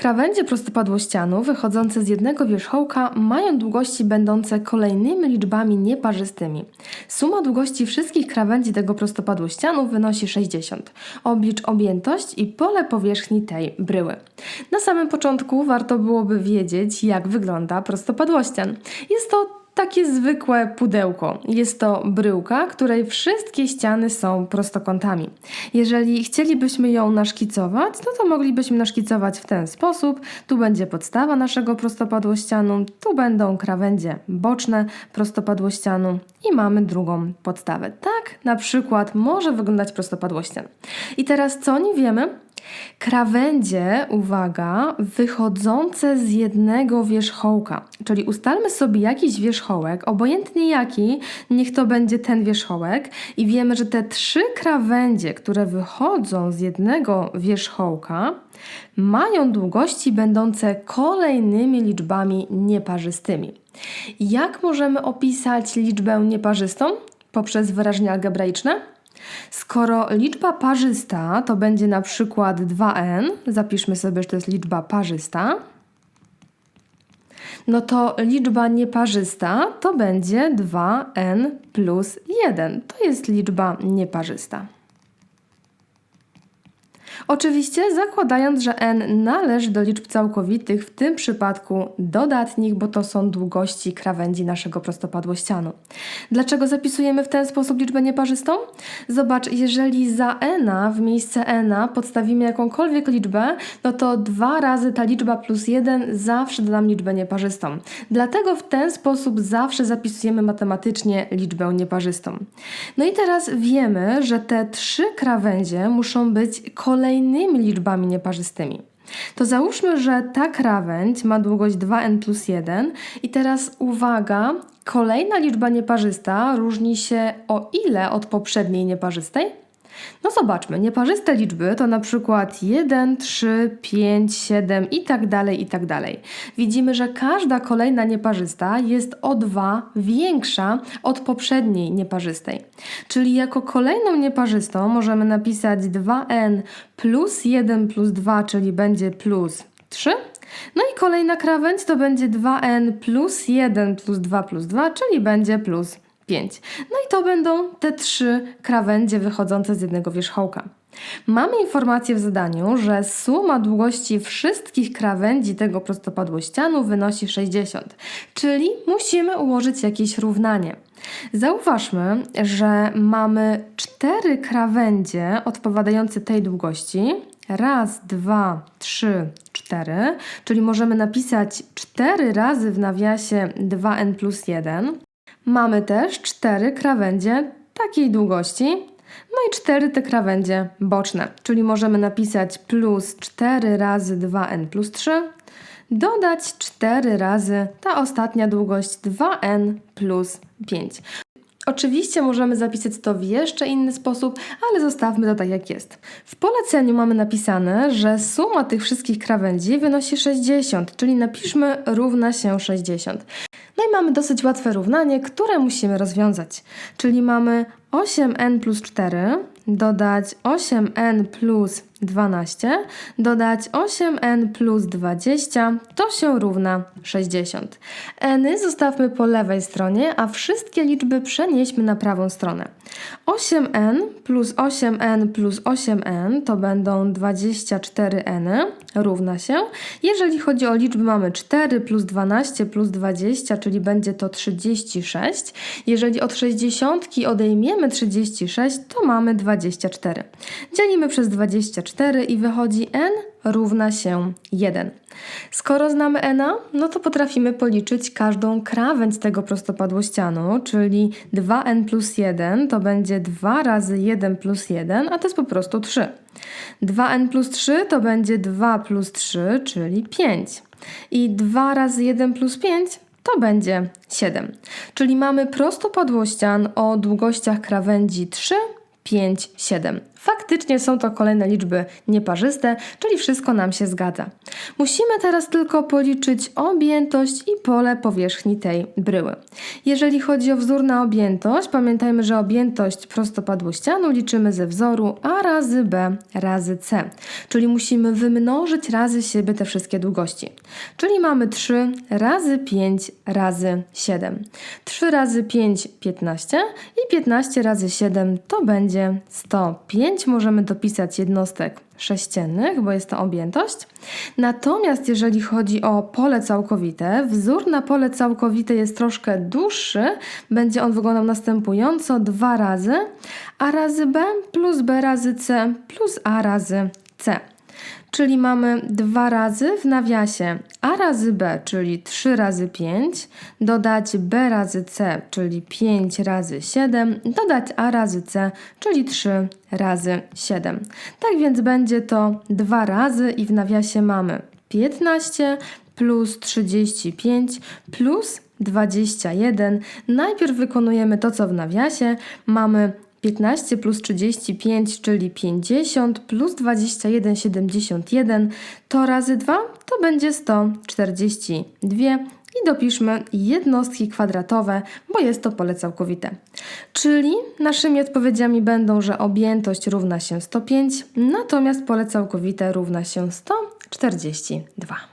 Krawędzie prostopadłościanu wychodzące z jednego wierzchołka mają długości będące kolejnymi liczbami nieparzystymi. Suma długości wszystkich krawędzi tego prostopadłościanu wynosi 60. Oblicz objętość i pole powierzchni tej bryły. Na samym początku warto byłoby wiedzieć, jak wygląda prostopadłościan. Jest to takie zwykłe pudełko. Jest to bryłka, której wszystkie ściany są prostokątami. Jeżeli chcielibyśmy ją naszkicować, no to moglibyśmy naszkicować w ten sposób. Tu będzie podstawa naszego prostopadłościanu, tu będą krawędzie boczne prostopadłościanu i mamy drugą podstawę. Tak na przykład może wyglądać prostopadłościan. I teraz co o nim wiemy? Krawędzie, uwaga, wychodzące z jednego wierzchołka. Czyli ustalmy sobie jakiś wierzchołek, obojętnie jaki, niech to będzie ten wierzchołek, i wiemy, że te trzy krawędzie, które wychodzą z jednego wierzchołka, mają długości będące kolejnymi liczbami nieparzystymi. Jak możemy opisać liczbę nieparzystą? Poprzez wyrażenia algebraiczne? Skoro liczba parzysta to będzie na przykład 2n, zapiszmy sobie, że to jest liczba parzysta, no to liczba nieparzysta to będzie 2n plus 1. To jest liczba nieparzysta. Oczywiście zakładając, że n należy do liczb całkowitych, w tym przypadku dodatnich, bo to są długości krawędzi naszego prostopadłościanu. Dlaczego zapisujemy w ten sposób liczbę nieparzystą? Zobacz, jeżeli za n w miejsce n podstawimy jakąkolwiek liczbę, no to dwa razy ta liczba plus 1 zawsze da nam liczbę nieparzystą. Dlatego w ten sposób zawsze zapisujemy matematycznie liczbę nieparzystą. No i teraz wiemy, że te trzy krawędzie muszą być kolejnymi liczbami nieparzystymi. To załóżmy, że ta krawędź ma długość 2n plus 1 i teraz uwaga, kolejna liczba nieparzysta różni się o ile od poprzedniej nieparzystej? No zobaczmy, nieparzyste liczby to na przykład 1, 3, 5, 7 i tak dalej, i tak dalej. Widzimy, że każda kolejna nieparzysta jest o 2 większa od poprzedniej nieparzystej. Czyli jako kolejną nieparzystą możemy napisać 2n plus 1 plus 2, czyli będzie plus 3. No i kolejna krawędź to będzie 2n plus 1 plus 2 plus 2, czyli będzie plus 5. No i to będą te trzy krawędzie wychodzące z jednego wierzchołka. Mamy informację w zadaniu, że suma długości wszystkich krawędzi tego prostopadłościanu wynosi 60, czyli musimy ułożyć jakieś równanie. Zauważmy, że mamy cztery krawędzie odpowiadające tej długości. Raz, dwa, trzy, cztery, czyli możemy napisać 4 razy w nawiasie 2n plus 1. Mamy też cztery krawędzie takiej długości, no i cztery te krawędzie boczne, czyli możemy napisać plus 4 razy 2n plus 3, dodać 4 razy ta ostatnia długość 2n plus 5. Oczywiście możemy zapisać to w jeszcze inny sposób, ale zostawmy to tak jak jest. W poleceniu mamy napisane, że suma tych wszystkich krawędzi wynosi 60, czyli napiszmy równa się 60. No i mamy dosyć łatwe równanie, które musimy rozwiązać. Czyli mamy 8n plus 4 dodać 8n plus 12, dodać 8n plus 20, to się równa 60. N zostawmy po lewej stronie, a wszystkie liczby przenieśmy na prawą stronę. 8n plus 8n plus 8n to będą 24n równa się. Jeżeli chodzi o liczby, mamy 4 plus 12 plus 20, czyli będzie to 36. Jeżeli od 60 odejmiemy 36, to mamy 24. Dzielimy przez 24 i wychodzi n równa się 1. Skoro znamy n, no to potrafimy policzyć każdą krawędź tego prostopadłościanu, czyli 2n plus 1 to będzie 2 razy 1 plus 1, a to jest po prostu 3. 2n plus 3 to będzie 2 plus 3, czyli 5. I 2 razy 1 plus 5 to będzie 7. Czyli mamy prostopadłościan o długościach krawędzi 3, 5, 7. Faktycznie są to kolejne liczby nieparzyste, czyli wszystko nam się zgadza. Musimy teraz tylko policzyć objętość i pole powierzchni tej bryły. Jeżeli chodzi o wzór na objętość, pamiętajmy, że objętość prostopadłościanu liczymy ze wzoru A razy B razy C, czyli musimy wymnożyć razy siebie te wszystkie długości. Czyli mamy 3 razy 5 razy 7. 3 razy 5 15 i 15 razy 7 to będzie 105. Możemy dopisać jednostek sześciennych, bo jest to objętość. Natomiast jeżeli chodzi o pole całkowite, wzór na pole całkowite jest troszkę dłuższy. Będzie on wyglądał następująco 2 razy a razy b plus b razy c plus a razy c. Czyli mamy 2 razy w nawiasie a razy b, czyli 3 razy 5, dodać b razy c, czyli 5 razy 7, dodać a razy c, czyli 3 razy 7. Tak więc będzie to 2 razy i w nawiasie mamy 15 plus 35 plus 21. Najpierw wykonujemy to, co w nawiasie. Mamy 15 plus 35, czyli 50, plus 21, 71, to razy 2 to będzie 142. I dopiszmy jednostki kwadratowe, bo jest to pole całkowite. Czyli naszymi odpowiedziami będą, że objętość równa się 105, natomiast pole całkowite równa się 142.